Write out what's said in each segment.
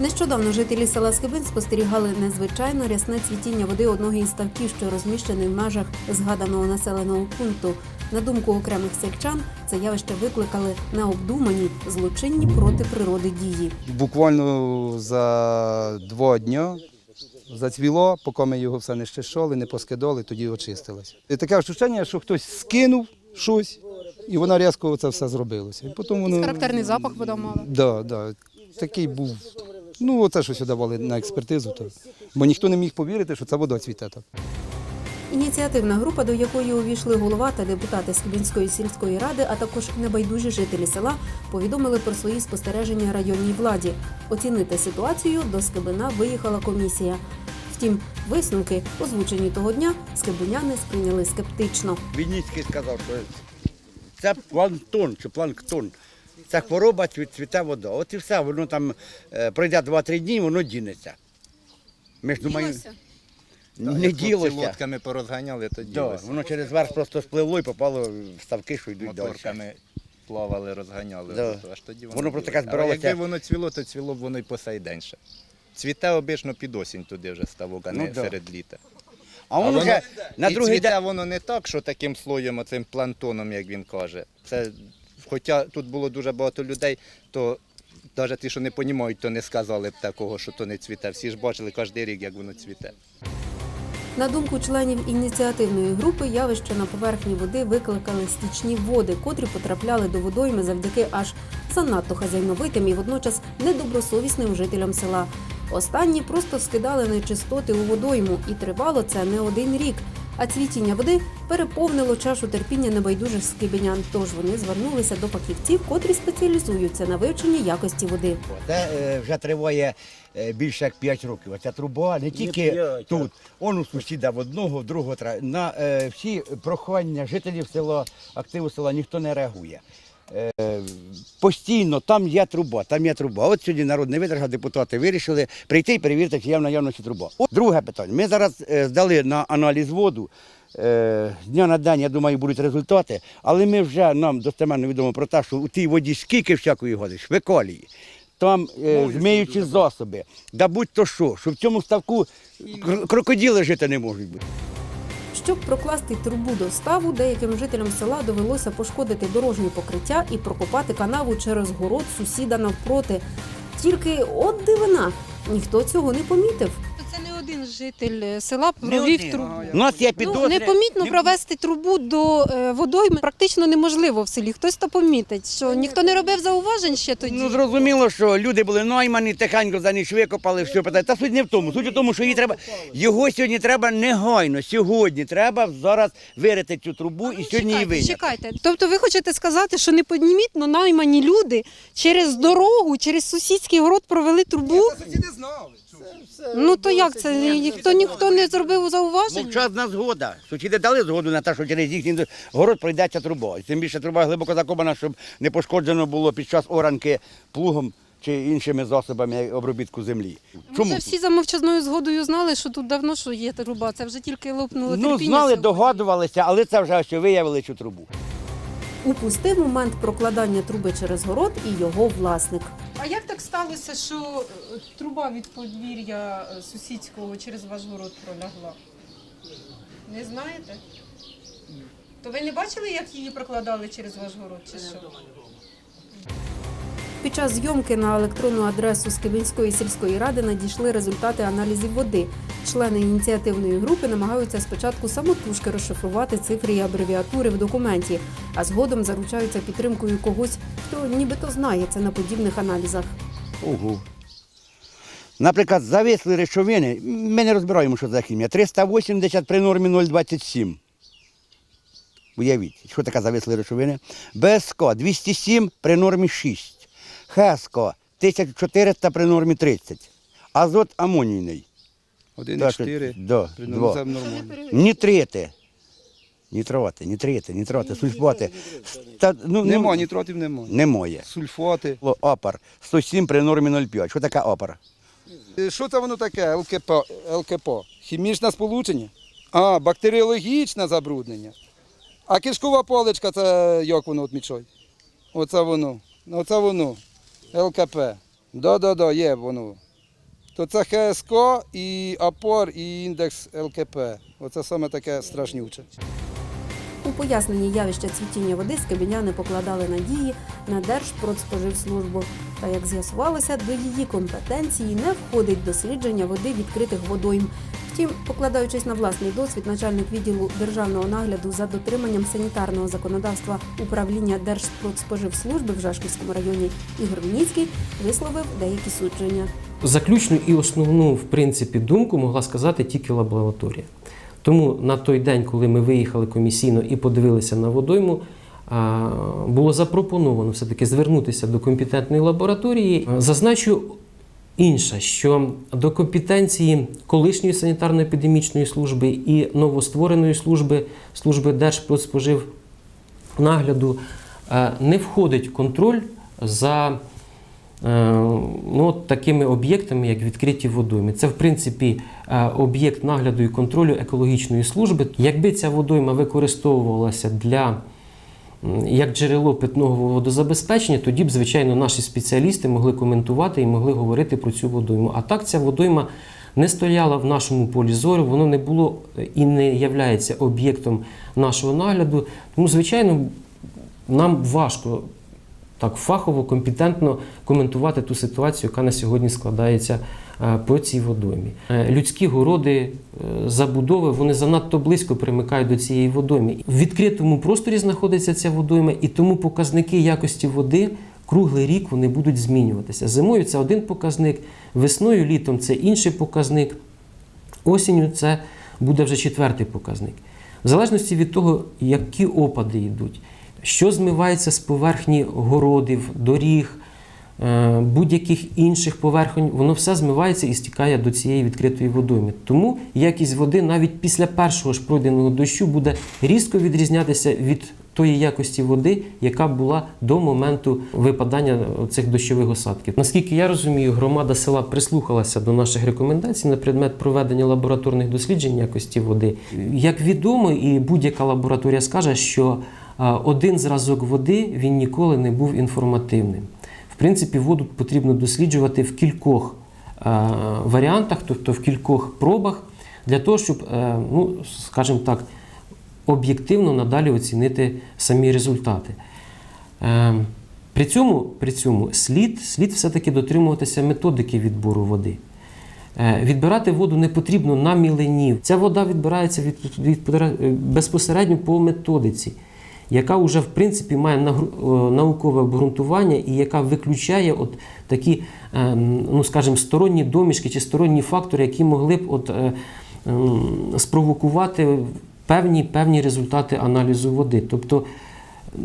Нещодавно жителі села Скибин спостерігали незвичайно рясне цвітіння води одного із ставків, що розміщений в межах згаданого населеного пункту. На думку окремих сельчан, це явище викликали необдумані злочинні проти природи дії. Буквально за два дні зацвіло, поки ми його все не щищали, не поскидали, тоді очистилось. І таке відчуття, що хтось скинув щось, і воно різко це все зробилося. І потім воно... Характерний запах вода мала. Да, да. Такий був. Ну, оце, що сюди давали на експертизу, то. бо ніхто не міг повірити, що це вода цвіте так. Ініціативна група, до якої увійшли голова та депутати Скибінської сільської ради, а також небайдужі жителі села, повідомили про свої спостереження районній владі. Оцінити ситуацію до Скибина виїхала комісія. Втім, висновки, озвучені того дня, скибиняни сприйняли скептично. Вінницький сказав, що це планктон чи планктон. Це хвороба цві- цвіте вода. От і все, воно там е, пройде 2-3 дні, воно дінеться. Ми ж думаємо, не ділося. лодками порозганяли, то Да, ділося. воно через верх просто спливло і попало в ставки, що йдуть далі. Моторками плавали, розганяли. Да. ото, Аж тоді Воно просто ділося. так збиралося. Але якби воно цвіло, то цвіло б воно й по сей день ще. Цвіте обично під осінь туди вже ставок, а Ну не да. серед літа. А воно вже на і другий цвіте день. воно не так, що таким слоєм, оцим плантоном, як він каже. Це, хоча тут було дуже багато людей, то навіть ті, що не розуміють, то не сказали б такого, що то не цвіте. Всі ж бачили кожен рік, як воно цвіте. На думку членів ініціативної групи, явище на поверхні води викликали стічні води, котрі потрапляли до водойми завдяки аж занадто хазяйновитим і водночас недобросовісним жителям села. Останні просто скидали нечистоти у водойму, і тривало це не один рік. А цвітіння води переповнило чашу терпіння небайдужих скибінян. Тож вони звернулися до фахівців, котрі спеціалізуються на вивченні якості води. Це е, вже триває е, більше як 5 років. Оця труба не тільки тут, он у сусіда в одного, в другого тра- на е, всі прохання жителів села, активу села ніхто не реагує. Е, постійно там є труба, там є труба. От сьогодні народ не витримав, депутати вирішили прийти і перевірити, чи є в наявності труба. От друге питання. Ми зараз е, здали на аналіз воду. Е, з дня на день, я думаю, будуть результати, але ми вже нам достеменно відомо про те, що у тій воді скільки всякої води, швеколії, там е, зміючі засоби, да будь-то що, що в цьому ставку кр- крокодили жити не можуть бути. Щоб прокласти трубу до ставу, деяким жителям села довелося пошкодити дорожнє покриття і прокопати канаву через город сусіда навпроти. Тільки от дивина, ніхто цього не помітив. Один житель е, села провів трубу. У нас є Ну, підозри. непомітно провести трубу до е, водойми практично неможливо в селі. Хтось то помітить, що ніхто не робив зауважень ще тоді. Ну зрозуміло, що люди були наймані, тихенько за ніч викопали, все питання. Та суть не в тому. Суть у тому, що її треба. Його сьогодні треба негайно. Сьогодні треба зараз вирити цю трубу і сьогодні її чекайте, виняти. чекайте. Тобто ви хочете сказати, що неподнімітно наймані люди через дорогу, через сусідський город провели трубу? Сусіди знали. Ну то як це? Ніхто ніхто не зробив зауважень? Мовчазна згода. Сусіди дали згоду на те, що через їхній город пройдеться труба. І тим більше труба глибоко закопана, щоб не пошкоджено було під час оранки плугом чи іншими засобами обробітку землі. Чому? Вже всі за мовчазною згодою знали, що тут давно що є труба. Це вже тільки лопнуло Ну, терпіння знали, сьогодні. догадувалися, але це вже що виявили цю трубу. Упустив момент прокладання труби через город і його власник. А як так сталося, що е, труба від подвір'я е, сусідського через ваш город пролягла? Не знаєте? То ви не бачили, як її прокладали через ваш город чи що? Під час зйомки на електронну адресу Скибинської сільської ради надійшли результати аналізів води. Члени ініціативної групи намагаються спочатку самотужки розшифрувати цифри і абревіатури в документі, а згодом заручаються підтримкою когось, хто нібито знає це на подібних аналізах. Ого. Наприклад, зависли речовини, ми не розбираємо, що за хімія. 380 при нормі 0,27. Уявіть, що таке зависли речовини. БСК 207 при нормі 6. ХСК 1400 при нормі 30. Азот амонійний. 1,4. Да, При два. це нормально. Нітрити. Нітрати, нітрити, нітрати, сульфати. Та, ну, Нема, ну, нітратів нема. Немає. Сульфати. Опар 107 при нормі 0,5. Що таке опар? Е, Що це воно таке, ЛКП? ЛКП? Хімічне сполучення? А, бактеріологічне забруднення. А кишкова паличка це як воно відмічає? Оце воно. Оце воно. ЛКП. Да-да-да, є воно. То це ХСК і АПОР, і індекс ЛКП. Оце саме таке страшнюче. У поясненні явища цвітіння води скабіняни покладали надії на Держпродспоживслужбу. Та як з'ясувалося, до її компетенції не входить дослідження води відкритих водойм. Втім, покладаючись на власний досвід, начальник відділу державного нагляду за дотриманням санітарного законодавства управління Держпродспоживслужби в Жашківському районі Ігор Вініцький висловив деякі судження. Заключну і основну, в принципі, думку могла сказати тільки лабораторія. Тому на той день, коли ми виїхали комісійно і подивилися на водойму, було запропоновано все-таки звернутися до компетентної лабораторії. Зазначу інше, що до компетенції колишньої санітарно-епідемічної служби і новоствореної служби служби Держпродспоживнагляду не входить контроль за ну, такими об'єктами, як відкриті водойми. Це, в принципі, е, об'єкт нагляду і контролю екологічної служби. Якби ця водойма використовувалася для як джерело питного водозабезпечення, тоді б, звичайно, наші спеціалісти могли коментувати і могли говорити про цю водойму. А так ця водойма не стояла в нашому полі зору, воно не було е, і не являється об'єктом нашого нагляду. Тому, звичайно, нам важко так фахово, компетентно коментувати ту ситуацію, яка на сьогодні складається е, по цій водоймі. Е, Людські городи, е, забудови вони занадто близько примикають до цієї водойми. В відкритому просторі знаходиться ця водойма, і тому показники якості води круглий рік вони будуть змінюватися. Зимою це один показник, весною, літом це інший показник. Осінню це буде вже четвертий показник. В залежності від того, які опади йдуть, що змивається з поверхні городів, доріг, е, будь-яких інших поверхонь, воно все змивається і стікає до цієї відкритої водойми. Тому якість води навіть після першого ж пройденого дощу буде різко відрізнятися від тої якості води, яка була до моменту випадання цих дощових осадків. Наскільки я розумію, громада села прислухалася до наших рекомендацій на предмет проведення лабораторних досліджень якості води. Як відомо, і будь-яка лабораторія скаже, що один зразок води він ніколи не був інформативним. В принципі, воду потрібно досліджувати в кількох варіантах, тобто в кількох пробах, для того, щоб, е, ну, скажімо так, об'єктивно надалі оцінити самі результати. Е, При цьому, при цьому слід, слід все-таки дотримуватися методики відбору води. Е, Відбирати воду не потрібно на мілені. Ця вода відбирається від, від, е, безпосередньо по методиці, яка вже в принципі має е, наукове обґрунтування і яка виключає от такі, е, ну скажімо, сторонні домішки чи сторонні фактори, які могли б от, е, спровокувати певні, певні результати аналізу води. Тобто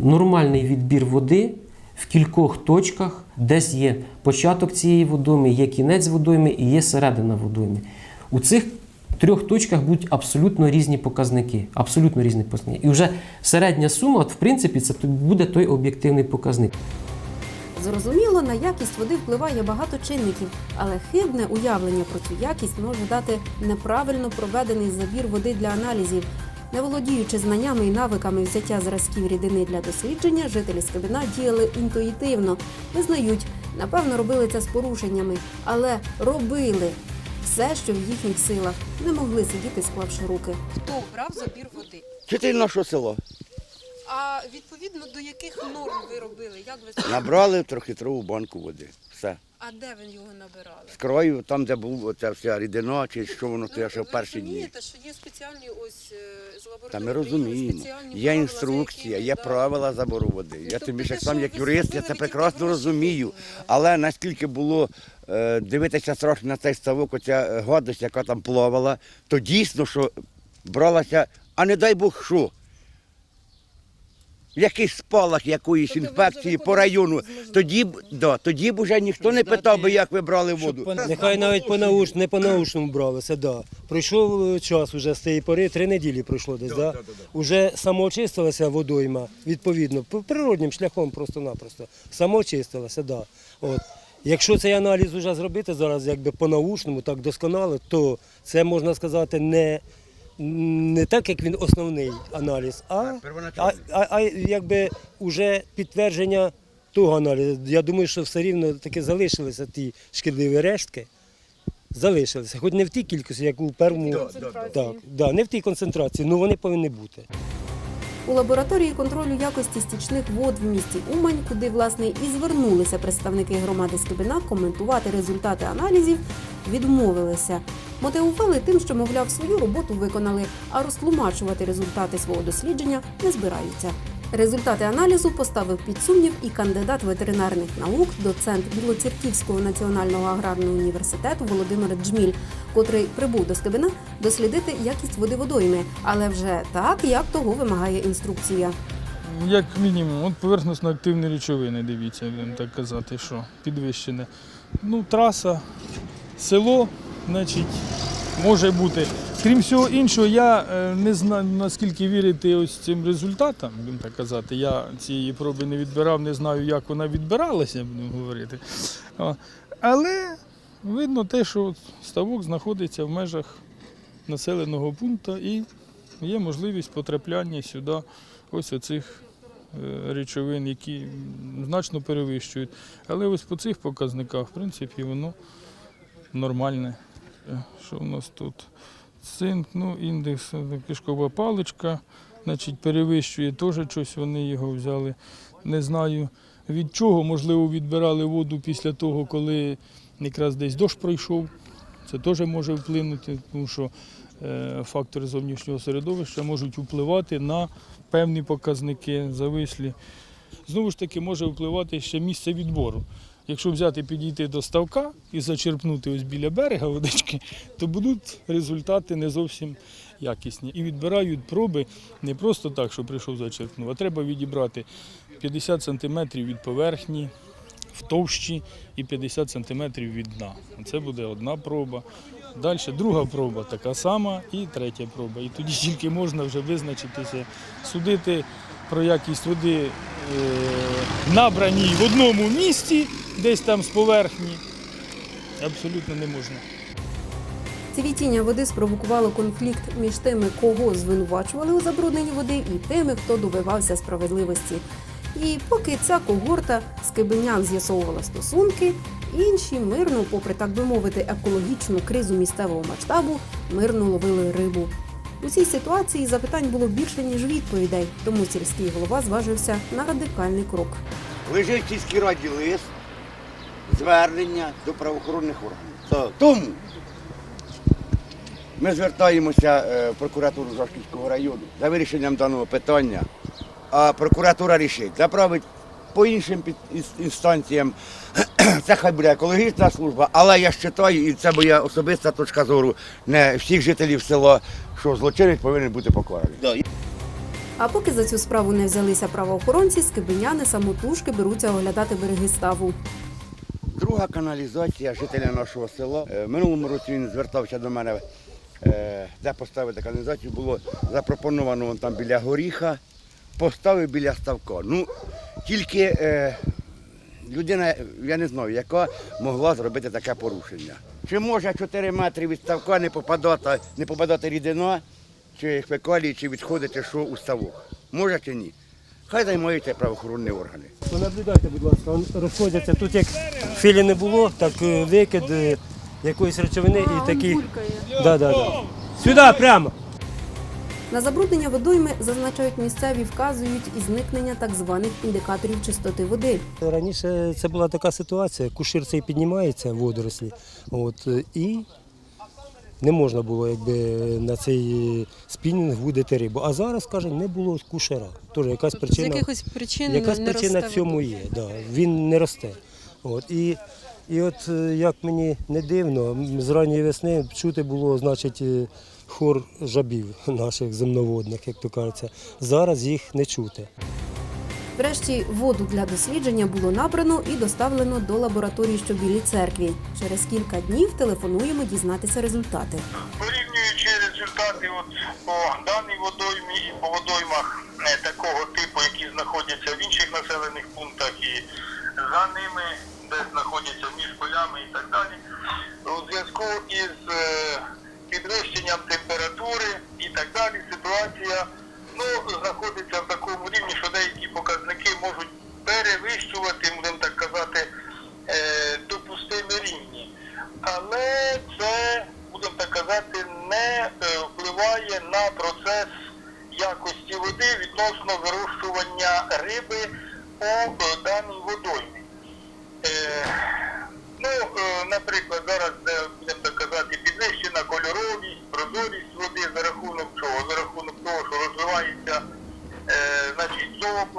нормальний відбір води в кількох точках, десь є початок цієї водойми, є кінець водойми і є середина водойми. У цих трьох точках будуть абсолютно різні показники. Абсолютно різні показники. І вже середня сума, от, в принципі, це буде той об'єктивний показник. Зрозуміло, на якість води впливає багато чинників, але хибне уявлення про цю якість може дати неправильно проведений забір води для аналізів. Не володіючи знаннями і навиками взяття зразків рідини для дослідження, жителі Скабіна діяли інтуїтивно. Визнають, напевно, робили це з порушеннями, але робили все, що в їхніх силах, не могли сидіти, склавши руки. Хто брав забір води? Вчитель нашого села. А відповідно до яких норм ви робили? Як ви Набрали трьохлітрову банку води. Все. А де ви його набирали? З краю, там, де була оця вся рідина, чи що воно Ну, те, що в ви перші дні. розумієте, що є спеціальні ось е, з Та ми розуміємо. Є інструкція, є правила забору води. Я тобто тим більше сам як юрист, я це прекрасно розумію. Але наскільки було е, дивитися страшно на цей ставок, оця е, гадость, яка там плавала, то дійсно, що бралася, а не дай Бог що. Якийсь спалах якоїсь інфекції по району, тоді б да, тоді б уже ніхто не питав би, як ви брали воду. Нехай навіть по науш, не по наушному бралися, да. Пройшов е, час уже з тієї пори, три неділі пройшло десь, да? Уже самоочистилася водойма, відповідно, природнім шляхом просто-напросто. Самоочистилася, да. От. Якщо цей аналіз вже зробити зараз якби по наушному, так досконало, то це можна сказати не, не так, як він основний аналіз, а, а, а, а якби вже підтвердження того аналізу. Я думаю, що все рівно таки залишилися ті шкідливі рештки. Залишилися, хоч не в тій кількості, як у першому. Концентрації. Так, да, не в тій концентрації, але вони повинні бути. У лабораторії контролю якості стічних вод в місті Умань, куди власне і звернулися представники громади Скибина коментувати результати аналізів, відмовилися. Мотивували тим, що, мовляв, свою роботу виконали, а розтлумачувати результати свого дослідження не збираються. Результати аналізу поставив під сумнів і кандидат ветеринарних наук, доцент Білоцерківського національного аграрного університету Володимир Джміль, котрий прибув до Скибина дослідити якість води водойми, але вже так, як того вимагає інструкція. Як мінімум, от поверхносно активні речовини, дивіться, будемо так казати, що підвищене. Ну, траса, село, значить, може бути. Крім всього іншого, я е, не знаю, наскільки вірити ось цим результатам, будемо так казати. Я цієї проби не відбирав, не знаю, як вона відбиралася, будемо говорити. Але видно те, що ставок знаходиться в межах населеного пункту і є можливість потрапляння сюди ось оцих е, речовин, які значно перевищують. Але ось по цих показниках, в принципі, воно нормальне. Е, Що в нас тут? Цинк, ну, індекс, е, кишкова паличка, значить, перевищує теж щось, вони його взяли. Не знаю від чого, можливо, відбирали воду після того, коли якраз десь дощ пройшов. Це теж може вплинути, тому що е, фактори зовнішнього середовища можуть впливати на певні показники завислі. Знову ж таки, може впливати ще місце відбору. Якщо взяти, підійти до ставка і зачерпнути ось біля берега водички, то будуть результати не зовсім якісні. І відбирають проби не просто так, що прийшов зачерпнув, а треба відібрати 50 см від поверхні, в товщі і 50 см від дна. Це буде одна проба. Далі друга проба така сама і третя проба. І тоді тільки можна вже визначитися, судити про якість води е, набраній в одному місці, десь там з поверхні. Абсолютно не можна. Цвітіння води спровокувало конфлікт між тими, кого звинувачували у забрудненні води, і тими, хто добивався справедливості. І поки ця когорта скибинян з'ясовувала стосунки, інші мирно, попри так би мовити, екологічну кризу місцевого масштабу, мирно ловили рибу. У цій ситуації запитань було більше ніж відповідей, тому сільський голова зважився на радикальний крок. Лежить сільській раді лист, звернення до правоохоронних органів. Тому ми звертаємося е, в прокуратуру Жашківського району за вирішенням даного питання, а прокуратура рішить направить по іншим інстанціям. Це хай буде екологічна служба, але я вважаю, і це моя особиста точка зору, не всіх жителів села, що злочинець повинен бути покараний. А поки за цю справу не взялися правоохоронці, скибиняни самотужки беруться оглядати береги ставу. Друга каналізація жителя нашого села. Е, минулому році він звертався до мене, е, де поставити каналізацію. Було запропоновано вон там біля горіха, поставив біля ставка. Ну, тільки е, людина, я не знаю, яка могла зробити таке порушення. Чи може 4 метри від ставка не попадати, не попадати рідина, чи фекалії, чи відходи, чи що у ставок? Може чи ні? Хай займаються правоохоронні органи. Понаблюдайте, будь ласка, розходяться. Тут як філі не було, так е, викид е, якоїсь речовини і такі. Да, да, да. Сюди прямо. На забруднення водойми, зазначають місцеві, вказують і зникнення так званих індикаторів чистоти води. Раніше це була така ситуація, кушир цей піднімається водорослі, от, е, і не можна було якби, на цей спінінг вудити рибу. А зараз, кажуть, не було кушера. Тож якась З причина, якихось причин якась не причина росте в цьому є. Да, він не росте. От, і, і от е, як мені не дивно, з ранньої весни чути було, значить, е, хор жабів наших земноводних, як то кажеться. Зараз їх не чути. Врешті воду для дослідження було набрано і доставлено до лабораторії, що в Білій церкві. Через кілька днів телефонуємо дізнатися результати. Порівнюючи результати от по даній водоймі і по водоймах е, такого типу, які знаходяться в інших населених пунктах і за ними, де знаходяться між полями і так далі,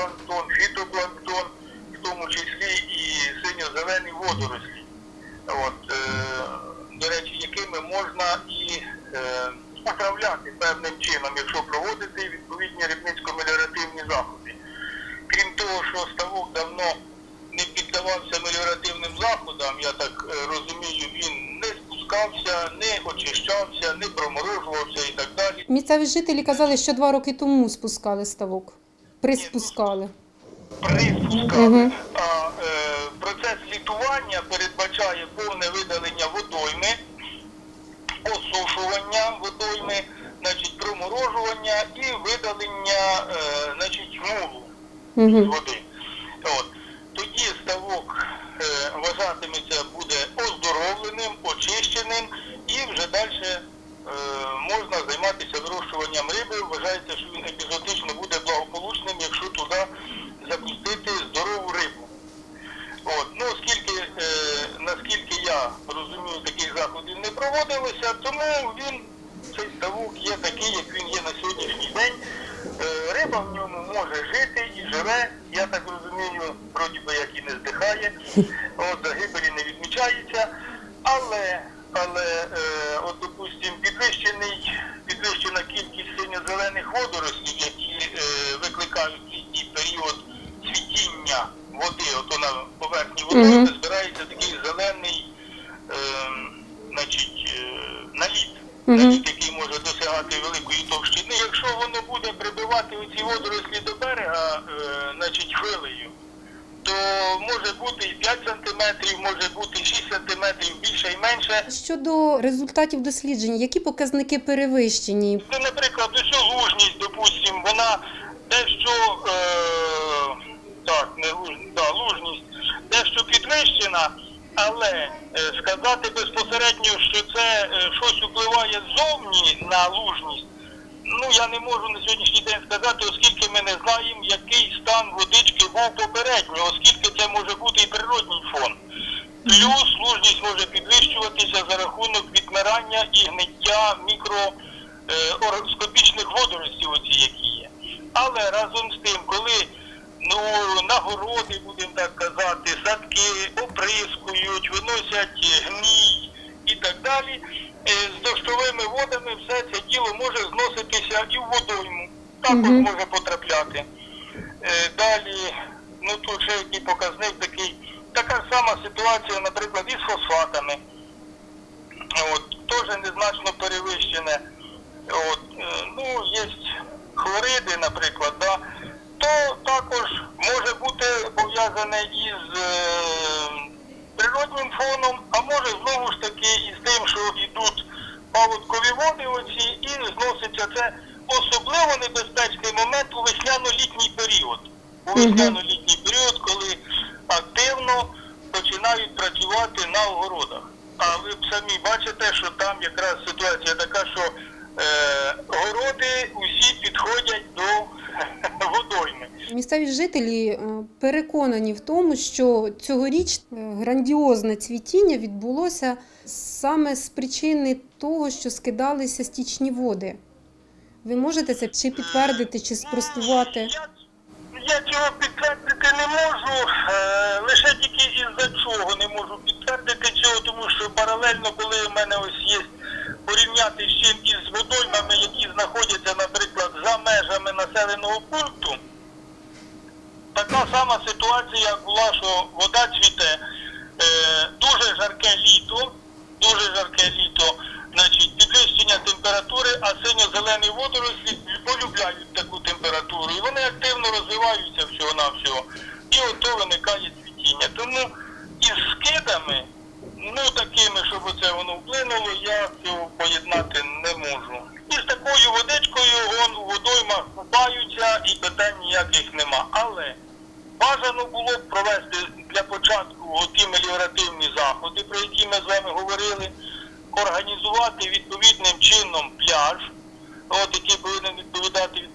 зоопланктон, фітопланктон, в тому числі і синьо-зелені водорослі. От, е, до речі, якими можна і е, управляти певним чином, якщо проводити відповідні рибницько-меліоративні заходи. Крім того, що ставок давно не піддавався меліоративним заходам, я так е, розумію, він не спускався, не очищався, не проморожувався і так далі. Місцеві жителі казали, що два роки тому спускали ставок. Приспускали. приспускали. А е, процес літування передбачає повне видалення водойми, осушування водойми, значить, проморожування і видалення е, значить, мулу з води. Але, але е, от, допустим, підвищений, підвищена кількість синьо-зелених водорослів, які е, викликають літній період цвітіння води, ото на поверхні води збирається такий зелений е, значить, е, наліт. Наліт, який може досягати великої товщини. Якщо воно буде прибивати оці водорослі до берега, е, значить, хвилею, то може бути і 5 сантиметрів, може бути і 6 сантиметрів, більше і менше. Щодо результатів досліджень, які показники перевищені? Ну, наприклад, лужність, допустим, вона дещо е, так, не лужність, да, лужність дещо підвищена, але е, сказати безпосередньо, що це е, щось впливає ззовні на лужність, ну я не можу на сьогоднішній день сказати, оскільки ми не знаємо, який стан водички був попередньо, оскільки це може бути і природній фон. Плюс лужність може підвищуватися за рахунок відмирання і гниття мікроскопічних водоростей, оці які є. Але разом з тим, коли ну, нагороди, будемо так казати, садки оприскують, виносять гній і так далі, е, з дощовими водами все це діло може зноситися і в водойму. Також може потрапляти. Е, Далі, ну тут ще який показник такий. Така сама ситуація, наприклад, із фосфатами. От, теж незначно перевищене. От, е, ну, є хлориди, наприклад, да, то також може бути пов'язане із природним фоном, а може знову ж таки із тим, що йдуть паводкові води оці і зноситься це особливо небезпечний момент у весняно-літній період. У весняно-літній період, коли активно починають працювати на огородах. А ви б самі бачите, що там якраз ситуація така, що е, городи усі Місцеві жителі е, переконані в тому, що цьогоріч е, грандіозне цвітіння відбулося саме з причини того, що скидалися стічні води. Ви можете це чи підтвердити, чи спростувати? Я, я цього підтвердити не можу, е, лише тільки із-за чого не можу підтвердити цього, тому що паралельно, коли в мене ось є порівняти з чим із водоймами, які знаходяться, наприклад, за межами населеного пункту, така сама ситуація була, що вода цвіте. Е, дуже жарке літо, дуже жарке літо, значить, підвищення температури, а синьо-зелені водорослі полюбляють таку температуру. І вони активно розвиваються всього-навсього. І ото виникає цвітіння. Тому із скидами, ну такими, щоб оце воно вплинуло, поєднати не можу. І з такою водичкою вон у водоймах купаються і питань ніяких нема. Але Бажано було б провести для початку ті меліоративні заходи, про які ми з вами говорили, організувати відповідним чином пляж, от, який повинен відповідати відповідним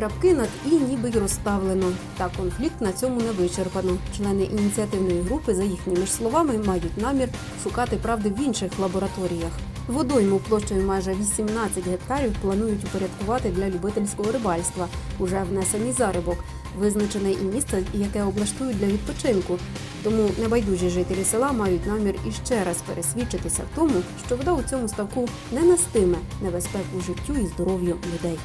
крапки над і ніби й розставлено. Та конфлікт на цьому не вичерпано. Члени ініціативної групи, за їхніми ж словами, мають намір шукати правди в інших лабораторіях. Водойму площею майже 18 гектарів планують упорядкувати для любительського рибальства. Уже внесений зарибок. Визначене і місце, яке облаштують для відпочинку. Тому небайдужі жителі села мають намір іще раз пересвідчитися в тому, що вода у цьому ставку не нестиме небезпеку життю і здоров'ю людей.